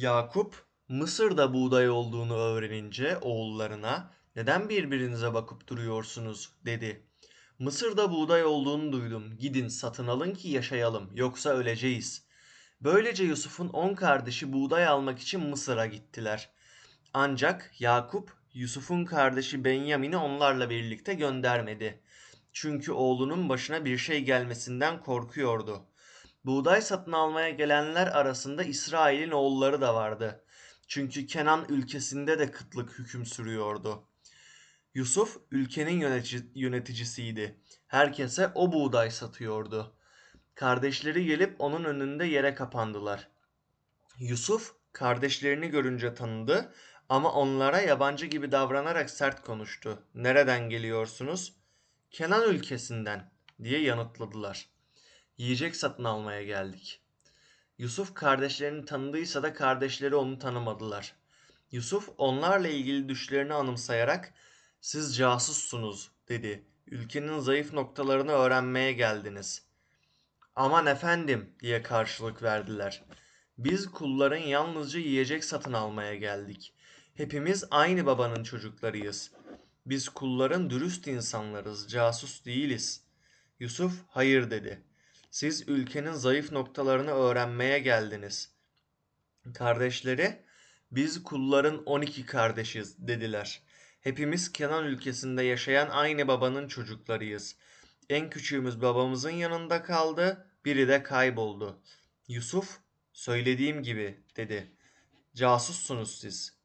Yakup Mısır'da buğday olduğunu öğrenince oğullarına neden birbirinize bakıp duruyorsunuz dedi. Mısır'da buğday olduğunu duydum. Gidin satın alın ki yaşayalım yoksa öleceğiz. Böylece Yusuf'un on kardeşi buğday almak için Mısır'a gittiler. Ancak Yakup Yusuf'un kardeşi Benyamin'i onlarla birlikte göndermedi. Çünkü oğlunun başına bir şey gelmesinden korkuyordu. Buğday satın almaya gelenler arasında İsrail'in oğulları da vardı. Çünkü Kenan ülkesinde de kıtlık hüküm sürüyordu. Yusuf ülkenin yönetici, yöneticisiydi. Herkese o buğday satıyordu. Kardeşleri gelip onun önünde yere kapandılar. Yusuf kardeşlerini görünce tanıdı ama onlara yabancı gibi davranarak sert konuştu. Nereden geliyorsunuz? Kenan ülkesinden diye yanıtladılar. Yiyecek satın almaya geldik. Yusuf kardeşlerini tanıdıysa da kardeşleri onu tanımadılar. Yusuf onlarla ilgili düşlerini anımsayarak siz casussunuz dedi. Ülkenin zayıf noktalarını öğrenmeye geldiniz. Aman efendim diye karşılık verdiler. Biz kulların yalnızca yiyecek satın almaya geldik. Hepimiz aynı babanın çocuklarıyız. Biz kulların dürüst insanlarız, casus değiliz. Yusuf hayır dedi. Siz ülkenin zayıf noktalarını öğrenmeye geldiniz. Kardeşleri, biz kulların 12 kardeşiz dediler. Hepimiz Kenan ülkesinde yaşayan aynı babanın çocuklarıyız. En küçüğümüz babamızın yanında kaldı, biri de kayboldu. Yusuf, söylediğim gibi dedi. Casussunuz siz.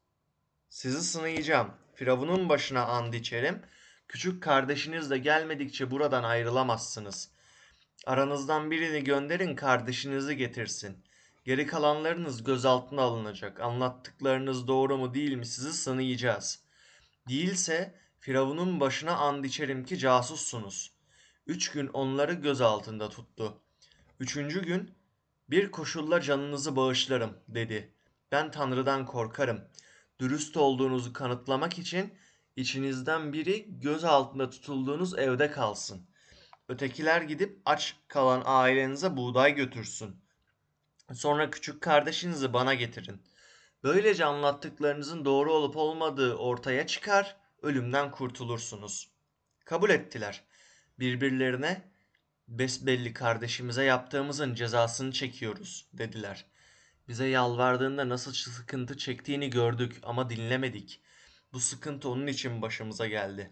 Sizi sınayacağım. Firavun'un başına and içerim. Küçük kardeşiniz de gelmedikçe buradan ayrılamazsınız. Aranızdan birini gönderin kardeşinizi getirsin. Geri kalanlarınız gözaltına alınacak. Anlattıklarınız doğru mu değil mi sizi sınayacağız. Değilse Firavun'un başına and içerim ki casussunuz. Üç gün onları gözaltında tuttu. Üçüncü gün bir koşulla canınızı bağışlarım dedi. Ben Tanrı'dan korkarım. Dürüst olduğunuzu kanıtlamak için içinizden biri göz altında tutulduğunuz evde kalsın. Ötekiler gidip aç kalan ailenize buğday götürsün. Sonra küçük kardeşinizi bana getirin. Böylece anlattıklarınızın doğru olup olmadığı ortaya çıkar, ölümden kurtulursunuz. Kabul ettiler. Birbirlerine besbelli kardeşimize yaptığımızın cezasını çekiyoruz dediler. Bize yalvardığında nasıl sıkıntı çektiğini gördük ama dinlemedik. Bu sıkıntı onun için başımıza geldi.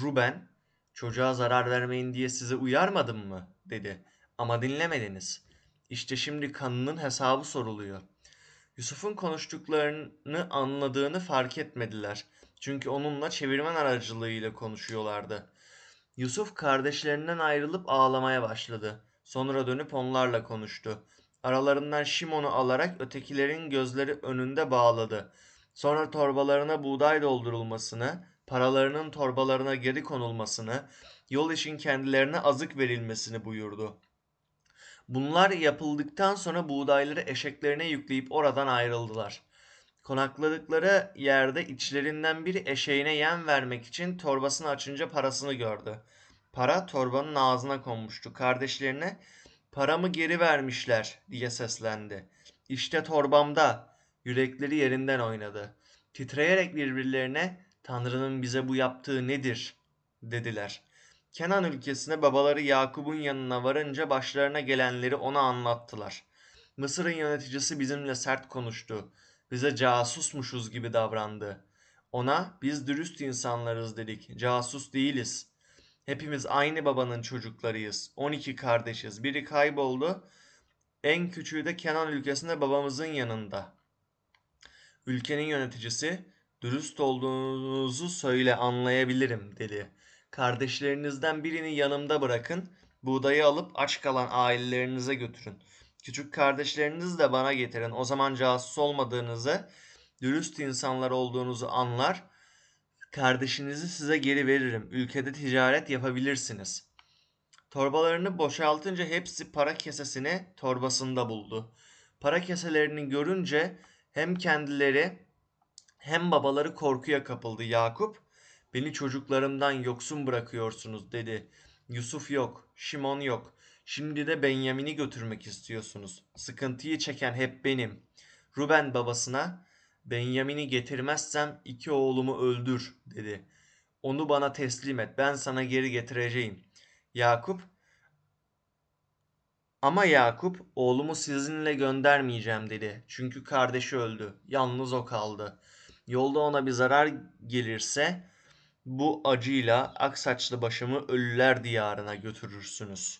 Ruben, çocuğa zarar vermeyin diye sizi uyarmadım mı? dedi. Ama dinlemediniz. İşte şimdi kanının hesabı soruluyor. Yusuf'un konuştuklarını anladığını fark etmediler. Çünkü onunla çevirmen aracılığıyla konuşuyorlardı. Yusuf kardeşlerinden ayrılıp ağlamaya başladı. Sonra dönüp onlarla konuştu. Aralarından Şimon'u alarak ötekilerin gözleri önünde bağladı. Sonra torbalarına buğday doldurulmasını, paralarının torbalarına geri konulmasını, yol için kendilerine azık verilmesini buyurdu. Bunlar yapıldıktan sonra buğdayları eşeklerine yükleyip oradan ayrıldılar. Konakladıkları yerde içlerinden biri eşeğine yem vermek için torbasını açınca parasını gördü. Para torbanın ağzına konmuştu. Kardeşlerine paramı geri vermişler diye seslendi. İşte torbamda. Yürekleri yerinden oynadı. Titreyerek birbirlerine Tanrı'nın bize bu yaptığı nedir dediler. Kenan ülkesine babaları Yakup'un yanına varınca başlarına gelenleri ona anlattılar. Mısır'ın yöneticisi bizimle sert konuştu. Bize casusmuşuz gibi davrandı. Ona biz dürüst insanlarız dedik. Casus değiliz. Hepimiz aynı babanın çocuklarıyız. 12 kardeşiz. Biri kayboldu. En küçüğü de Kenan ülkesinde babamızın yanında. Ülkenin yöneticisi dürüst olduğunuzu söyle anlayabilirim dedi. Kardeşlerinizden birini yanımda bırakın. Buğdayı alıp aç kalan ailelerinize götürün. Küçük kardeşlerinizi de bana getirin. O zaman casus olmadığınızı, dürüst insanlar olduğunuzu anlar. Kardeşinizi size geri veririm. Ülkede ticaret yapabilirsiniz. Torbalarını boşaltınca hepsi para kesesini torbasında buldu. Para keselerini görünce hem kendileri hem babaları korkuya kapıldı. Yakup, beni çocuklarımdan yoksun bırakıyorsunuz dedi. Yusuf yok, Şimon yok. Şimdi de Benyamin'i götürmek istiyorsunuz. Sıkıntıyı çeken hep benim. Ruben babasına Benyamin'i getirmezsem iki oğlumu öldür dedi. Onu bana teslim et ben sana geri getireceğim. Yakup ama Yakup oğlumu sizinle göndermeyeceğim dedi. Çünkü kardeşi öldü. Yalnız o kaldı. Yolda ona bir zarar gelirse bu acıyla aksaçlı başımı ölüler diyarına götürürsünüz.